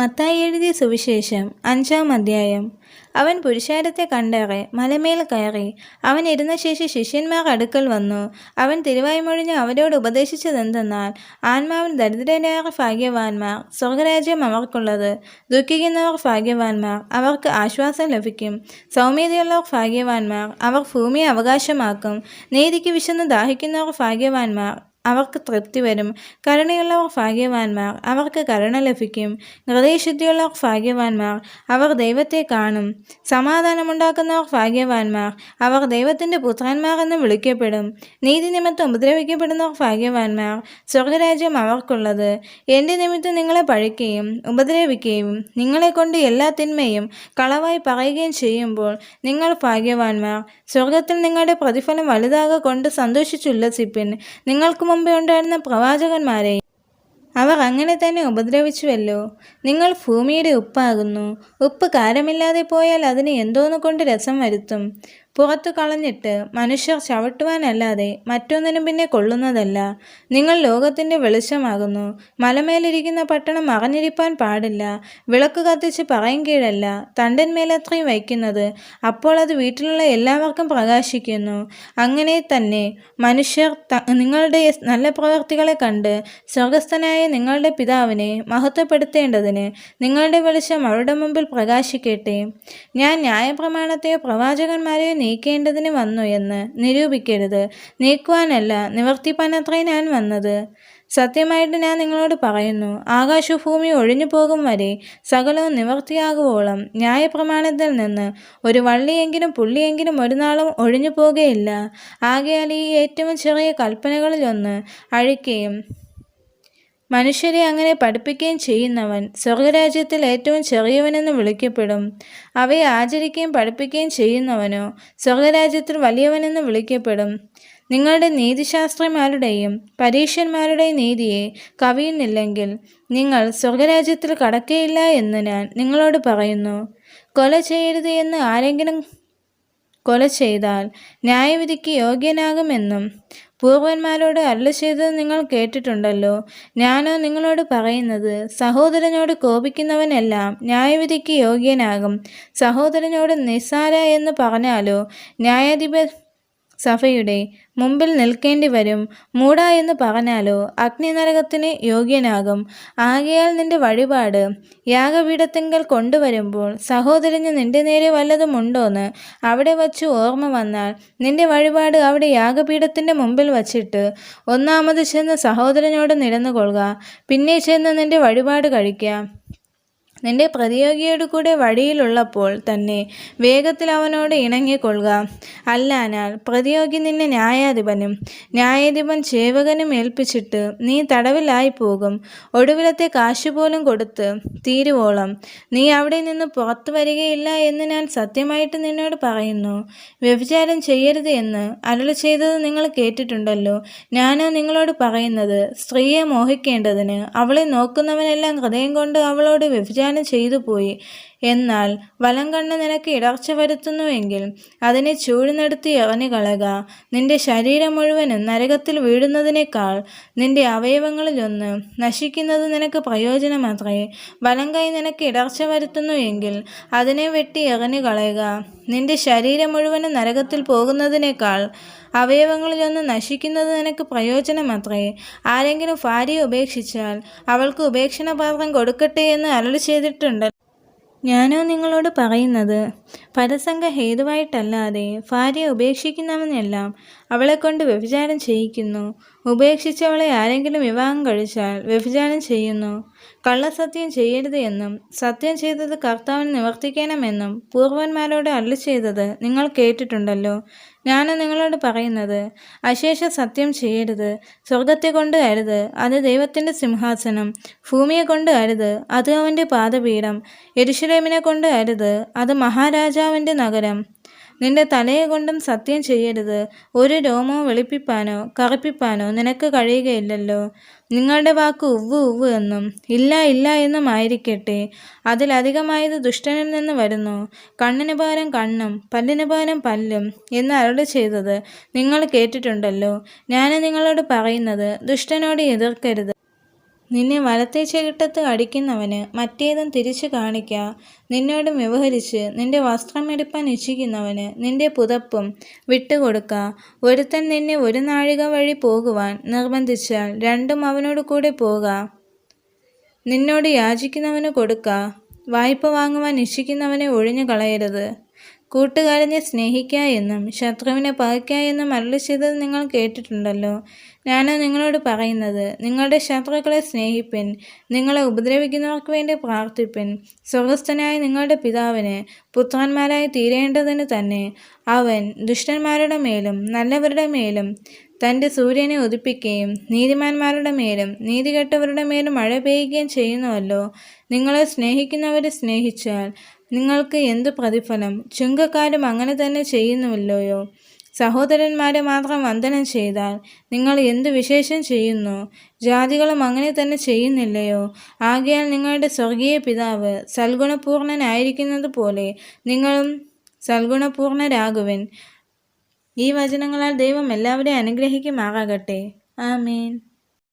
മത്തായി എഴുതിയ സുവിശേഷം അഞ്ചാം അധ്യായം. അവൻ പുരുഷാരത്തെ കണ്ടേറെ മലമേൽ കയറി. അവൻ ഇരുന്ന ശേഷം ശിഷ്യന്മാർ അടുക്കൽ വന്നു. അവൻ തിരുവായ്മൊഴിഞ്ഞ് അവരോട് ഉപദേശിച്ചതെന്തെന്നാൽ ആത്മാവിൻ ദരിദ്രരായ ഭാഗ്യവാന്മാർ സ്വർഗരാജ്യം അവർക്കുള്ളത്. ദുഃഖിക്കുന്നവർ ഭാഗ്യവാന്മാർ അവർക്ക് ആശ്വാസം ലഭിക്കും. സൗമ്യതയുള്ളവർ ഭാഗ്യവാന്മാർ അവർ ഭൂമിയെ അവകാശമാക്കും. നീതിക്ക് വിശന്ന് ദാഹിക്കുന്നവർ ഭാഗ്യവാന്മാർ അവർക്ക് തൃപ്തി വരും. കരുണയുള്ളവർ ഭാഗ്യവാന്മാർ അവർക്ക് കരുണ ലഭിക്കും. ഹൃദയശുദ്ധിയുള്ളവർ ഭാഗ്യവാന്മാർ അവർ ദൈവത്തെ കാണും. സമാധാനമുണ്ടാക്കുന്നവർ ഭാഗ്യവാന്മാർ അവർ ദൈവത്തിന്റെ പുത്രന്മാർ എന്ന് വിളിക്കപ്പെടും. നീതി നിമിത്തം ഉപദ്രവിക്കപ്പെടുന്നവർ ഭാഗ്യവാന്മാർ സ്വർഗരാജ്യം അവർക്കുള്ളത്. എന്റെ നിമിത്തം നിങ്ങളെ പഴിക്കുകയും ഉപദ്രവിക്കുകയും നിങ്ങളെക്കൊണ്ട് എല്ലാ തിന്മയും കളവായി പറയുകയും ചെയ്യുമ്പോൾ നിങ്ങൾ ഭാഗ്യവാന്മാർ. സ്വർഗത്തിൽ നിങ്ങളുടെ പ്രതിഫലം വലുതാകെ കൊണ്ട് സന്തോഷിച്ചുല്ലസിപ്പിൻ നിങ്ങൾക്ക് മുമ്പേ ഉണ്ടായിരുന്ന പ്രവാചകന്മാരെ അവർ അങ്ങനെ തന്നെ ഉപദ്രവിച്ചുവല്ലോ. നിങ്ങൾ ഭൂമിയുടെ ഉപ്പാകുന്നു. ഉപ്പ് കാരമില്ലാതെ പോയാൽ അതിന് എന്തോന്നു കൊണ്ട് രസം വരുത്തും? പുറത്തു കളഞ്ഞിട്ട് മനുഷ്യർ ചവിട്ടുവാനല്ലാതെ മറ്റൊന്നിനും പിന്നെ കൊള്ളുന്നതല്ല. നിങ്ങൾ ലോകത്തിന്റെ വെളിച്ചമാകുന്നു. മലമേലിരിക്കുന്ന പട്ടണം മറഞ്ഞിരിപ്പാൻ പാടില്ല. വിളക്ക് കത്തിച്ച് പറയും കീഴല്ല. തണ്ടന്മേലത്രയും വയ്ക്കുന്നത് അപ്പോൾ അത് വീട്ടിലുള്ള എല്ലാവർക്കും പ്രകാശിക്കുന്നു. അങ്ങനെ തന്നെ മനുഷ്യർ നിങ്ങളുടെ നല്ല പ്രവൃത്തികളെ കണ്ട് സ്വർഗസ്ഥനായ നിങ്ങളുടെ പിതാവിനെ മഹത്വപ്പെടുത്തേണ്ടതിന് നിങ്ങളുടെ വെളിച്ചം അവരുടെ മുമ്പിൽ പ്രകാശിക്കട്ടെ. ഞാൻ ന്യായപ്രമാണത്തെയോ പ്രവാചകന്മാരെയോ നീക്കേണ്ടതിന് വന്നു എന്ന് നിരൂപിക്കരുത്. നീക്കുവാനല്ല നിവർത്തിപ്പാനത്രേ ഞാൻ വന്നത്. സത്യമായിട്ട് ഞാൻ നിങ്ങളോട് പറയുന്നു ആകാശഭൂമി ഒഴിഞ്ഞു പോകും വരെ സകലവും നിവർത്തിയാകുവോളം. ന്യായപ്രമാണത്തിൽ നിന്ന് ഒരു വള്ളിയെങ്കിലും പുള്ളിയെങ്കിലും ഒരു നാളും ഒഴിഞ്ഞു പോകുകയില്ല ആകയാൽ ഈ ഏറ്റവും ചെറിയ കൽപ്പനകളിലൊന്ന് അഴിക്കുകയും മനുഷ്യരെ അങ്ങനെ പഠിപ്പിക്കുകയും ചെയ്യുന്നവൻ സ്വർഗരാജ്യത്തിൽ ഏറ്റവും ചെറിയവനെന്ന് വിളിക്കപ്പെടും. അവയെ ആചരിക്കുകയും പഠിപ്പിക്കുകയും ചെയ്യുന്നവനോ സ്വർഗരാജ്യത്തിൽ വലിയവനെന്ന് വിളിക്കപ്പെടും. നിങ്ങളുടെ നീതിശാസ്ത്രന്മാരുടെയും പരീക്ഷന്മാരുടെയും നീതിയെ കവിയുന്നില്ലെങ്കിൽ നിങ്ങൾ സ്വർഗരാജ്യത്തിൽ കടക്കയില്ല എന്ന് ഞാൻ നിങ്ങളോട് പറയുന്നു. കൊല ചെയ്യരുത് എന്ന് ആരെങ്കിലും കൊല ചെയ്താൽ ന്യായവിധിക്ക് യോഗ്യനാകുമെന്നും പൂർവന്മാരോട് അല്ല ചെയ്തത് നിങ്ങൾ കേട്ടിട്ടുണ്ടല്ലോ. ഞാനോ നിങ്ങളോട് പറയുന്നത് സഹോദരനോട് കോപിക്കുന്നവനെല്ലാം ന്യായവിധിക്ക് യോഗ്യനാകും. സഹോദരനോട് നിസ്സാര എന്ന് പറഞ്ഞാലോ ന്യായാധിപ സഭയുടെ മുമ്പിൽ നിൽക്കേണ്ടി വരും മൂട എന്ന് പറഞ്ഞാലോ അഗ്നിനരകത്തിന് യോഗ്യനാകും. ആകയാൽ നിന്റെ വഴിപാട് യാഗപീഠത്തിങ്കൽ കൊണ്ടുവരുമ്പോൾ സഹോദരന് നിന്റെ നേരെ വല്ലതുമുണ്ടോന്ന് അവിടെ വച്ച് ഓർമ്മ വന്നാൽ നിന്റെ വഴിപാട് അവിടെ യാഗപീഠത്തിന്റെ മുമ്പിൽ വച്ചിട്ട് ഒന്നാമത് ചെന്ന് സഹോദരനോട് നിരന്നുകൊള്ളുക. പിന്നെ ചെന്ന് നിന്റെ വഴിപാട് കഴിക്കാം. നിന്റെ പ്രതിയോഗിയുടെ കൂടെ വഴിയിലുള്ളപ്പോൾ തന്നെ വേഗത്തിൽ അവനോട് ഇണങ്ങിക്കൊള്ളുക. അല്ലാനാൽ പ്രതിയോഗി നിന്നെ ന്യായാധിപനും ന്യായാധിപൻ സേവകനും ഏൽപ്പിച്ചിട്ട് നീ തടവിലായി പോകും ഒടുവിലത്തെ കാശ് പോലും കൊടുത്ത് തീരുവോളം. നീ അവിടെ നിന്ന് പുറത്തു വരികയില്ല എന്ന് ഞാൻ സത്യമായിട്ട് നിന്നോട് പറയുന്നു. വ്യഭിചാരം ചെയ്യരുത് എന്ന് അരളി ചെയ്തത് നിങ്ങൾ കേട്ടിട്ടുണ്ടല്ലോ. ഞാനോ നിങ്ങളോട് പറയുന്നത്. സ്ത്രീയെ മോഹിക്കേണ്ടതിന് അവളെ നോക്കുന്നവനെല്ലാം ഹൃദയം കൊണ്ട് അവളോട് വ്യഭിചാരം വാഗ്ദാനം ചെയ്തു പോയി. എന്നാൽ വലം കണ്ണ് നിനക്ക് ഇടർച്ച വരുത്തുന്നുവെങ്കിൽ അതിനെ ചൂഴ്ന്നെടുത്ത് എറിഞ്ഞു കളക. നിന്റെ ശരീരം മുഴുവനും നരകത്തിൽ വീഴുന്നതിനേക്കാൾ നിന്റെ അവയവങ്ങളിലൊന്ന് നശിക്കുന്നത് നിനക്ക് പ്രയോജനമാത്രേ. വലം കൈ നിനക്ക് ഇടർച്ച വരുത്തുന്നുവെങ്കിൽ അതിനെ വെട്ടി എറിഞ്ഞു കളയുക. നിന്റെ ശരീരം മുഴുവനും നരകത്തിൽ പോകുന്നതിനേക്കാൾ അവയവങ്ങളിലൊന്ന് നശിക്കുന്നത് നിനക്ക് പ്രയോജനമത്രേ. ആരെങ്കിലും ഭാര്യയെ ഉപേക്ഷിച്ചാൽ അവൾക്ക് ഉപേക്ഷണ പാത്രം കൊടുക്കട്ടെ എന്ന് അരളി ചെയ്തിട്ടുണ്ട് ഞാനോ നിങ്ങളോട് പറയുന്നത് പരസംഗ ഹേതുവായിട്ടല്ലാതെ ഭാര്യയെ ഉപേക്ഷിക്കുന്നവനെല്ലാം അവളെക്കൊണ്ട് വ്യഭിചാരം ചെയ്യിക്കുന്നു. ഉപേക്ഷിച്ചവളെ ആരെങ്കിലും വിവാഹം കഴിച്ചാൽ വ്യഭിചാരം ചെയ്യുന്നു. കള്ളസത്യം ചെയ്യരുത് എന്നും സത്യം ചെയ്തത് കർത്താവിന് നിവർത്തിക്കണമെന്നും പൂർവന്മാരോട് അല്ല ചെയ്തത് നിങ്ങൾ കേട്ടിട്ടുണ്ടല്ലോ. ഞാൻ നിങ്ങളോട് പറയുന്നത് അശേഷ സത്യം ചെയ്യരുത് സ്വർഗത്തെ കൊണ്ട് അരുത് അത് ദൈവത്തിന്റെ സിംഹാസനം ഭൂമിയെ കൊണ്ട് അരുത് അത് അവന്റെ പാദപീഠം യരിശുരേമിനെ കൊണ്ട് അരുത് അത് മഹാരാജാവിന്റെ നഗരം. നിന്റെ തലയെ കൊണ്ടും സത്യം ചെയ്യരുത്. ഒരു രോമോ വെളുപ്പിപ്പാനോ കറുപ്പിപ്പാനോ നിനക്ക് കഴിയുകയില്ലല്ലോ. നിങ്ങളുടെ വാക്ക് ഉവ്വ് ഉവ്വ് എന്നും ഇല്ല ഇല്ല എന്നും ആയിരിക്കട്ടെ. അതിലധികമായത് ദുഷ്ടനിൽ നിന്ന് വരുന്നു. കണ്ണിന് പകരം കണ്ണും പല്ലിന് പകരം പല്ലും എന്ന് അരുളി ചെയ്തത് നിങ്ങൾ കേട്ടിട്ടുണ്ടല്ലോ. ഞാൻ നിങ്ങളോട് പറയുന്നത് ദുഷ്ടനോട് എതിർക്കരുത്. നിന്നെ വലത്തെ ചെകിട്ടത്ത് അടിക്കുന്നവന് മറ്റേതും തിരിച്ചു കാണിക്ക. നിന്നോട് വ്യവഹരിച്ച് നിന്റെ വസ്ത്രം എടുപ്പാൻ ഇച്ഛിക്കുന്നവന് നിന്റെ പുതപ്പും വിട്ടുകൊടുക്ക. ഒരുത്തൻ നിന്നെ ഒരു നാഴിക വഴി പോകുവാൻ നിർബന്ധിച്ചാൽ രണ്ടും അവനോട് കൂടെ പോക. നിന്നോട് യാചിക്കുന്നവന് കൊടുക്ക. വായ്പ വാങ്ങുവാൻ ഇച്ഛിക്കുന്നവനെ ഒഴിഞ്ഞു കളയരുത് കൂട്ടുകാരനെ സ്നേഹിക്കുക എന്നും ശത്രുവിനെ പകയ്ക്കുക എന്നും നിങ്ങൾ കേട്ടിട്ടുണ്ടല്ലോ. ഞാനോ നിങ്ങളോട് പറയുന്നത് നിങ്ങളുടെ ശത്രുക്കളെ സ്നേഹിപ്പൻ നിങ്ങളെ ഉപദ്രവിക്കുന്നവർക്ക് വേണ്ടി പ്രാർത്ഥിപ്പൻ. സ്വർഗസ്ഥനായ നിങ്ങളുടെ പിതാവിന് പുത്രന്മാരായി തീരേണ്ടതിന് തന്നെ. അവൻ ദുഷ്ടന്മാരുടെ മേലും നല്ലവരുടെ മേലും തന്റെ സൂര്യനെ ഉദിപ്പിക്കുകയും നീതിമാന്മാരുടെ മേലും നീതികെട്ടവരുടെ മേലും മഴ പെയ്യുകയും ചെയ്യുന്നുവല്ലോ. നിങ്ങളെ സ്നേഹിക്കുന്നവരെ സ്നേഹിച്ചാൽ നിങ്ങൾക്ക് എന്തു പ്രതിഫലം? ചുങ്കക്കാരും അങ്ങനെ തന്നെ ചെയ്യുന്നുവല്ലോയോ സഹോദരന്മാരെ മാത്രം വന്ദനം ചെയ്താൽ നിങ്ങൾ എന്തു വിശേഷം ചെയ്യുന്നു? ജാതികളും അങ്ങനെ തന്നെ ചെയ്യുന്നില്ലയോ? ആകയാൽ നിങ്ങളുടെ സ്വർഗീയ പിതാവ് സൽഗുണപൂർണനായിരിക്കുന്നത് പോലെ നിങ്ങളും സൽഗുണപൂർണരാകുവൻ. ഈ വചനങ്ങളാൽ ദൈവം എല്ലാവരെയും അനുഗ്രഹിക്കുമാറാകട്ടെ. ആമേൻ.